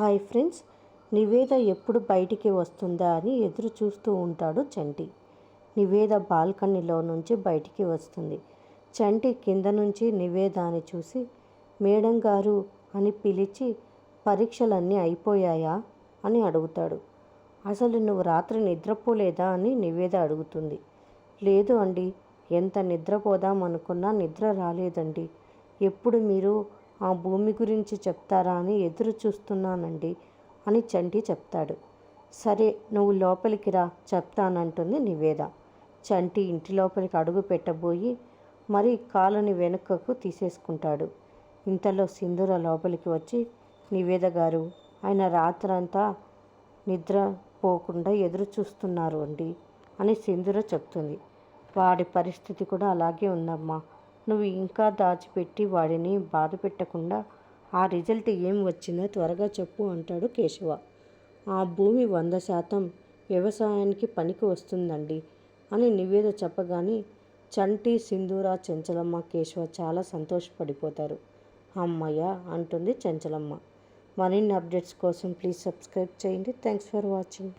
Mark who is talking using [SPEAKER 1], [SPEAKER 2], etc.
[SPEAKER 1] Hi friends Niveda ఎప్పుడు బయటికి వస్తుందా అని ఎదురు చూస్తూ ఉంటాడు చంటి. నివేద బాల్కనీలో నుంచి బయటికి వస్తుంది. చంటి కింద నుంచి నివేదాన్ని చూసి మేడం గారు అని పిలిచి పరీక్షలన్నీ అయిపోయాయా? అని అడుగుతాడు. అసలు నువ్వు రాత్రి నిద్రపోలేదా? అని నివేద అడుగుతుంది. లేదు అండి ఎంత నిద్రపోదాం అనుకున్నా నిద్ర రాలేదండి. ఎప్పుడు మీరు ఆ భూమి గురించి చెప్తారా అని ఎదురు చూస్తున్నానండి అని చంటి చెప్తాడు. సరే నువ్వు లోపలికి రా చెప్తానంటుంది నివేద. చంటి ఇంటి లోపలికి అడుగు పెట్టబోయి మరి కాళ్ళని వెనుకకు తీసేసుకుంటాడు. ఇంతలో సింధూర లోపలికి వచ్చి నివేద గారు ఆయన రాత్రంతా నిద్ర పోకుండా ఎదురు చూస్తున్నారు అండి అని సింధూర చెప్తుంది. వాడి పరిస్థితి కూడా అలాగే ఉందమ్మా. నువ్వు ఇంకా దాచిపెట్టి వాడిని బాధ పెట్టకుండా ఆ రిజల్ట్ ఏం వచ్చిందో త్వరగా చెప్పు అంటాడు కేశవ. ఆ భూమి వంద శాతం వ్యవసాయానికి పనికి వస్తుందండి అని నివేద చెప్పగానే చంటి సింధూర చెంచలమ్మ కేశవ చాలా సంతోషపడిపోతారు. అమ్మయ్య అంటుంది చెంచలమ్మ. మరిన్ని అప్డేట్స్ కోసం ప్లీజ్ సబ్స్క్రైబ్ చేయండి. Thanks for watching.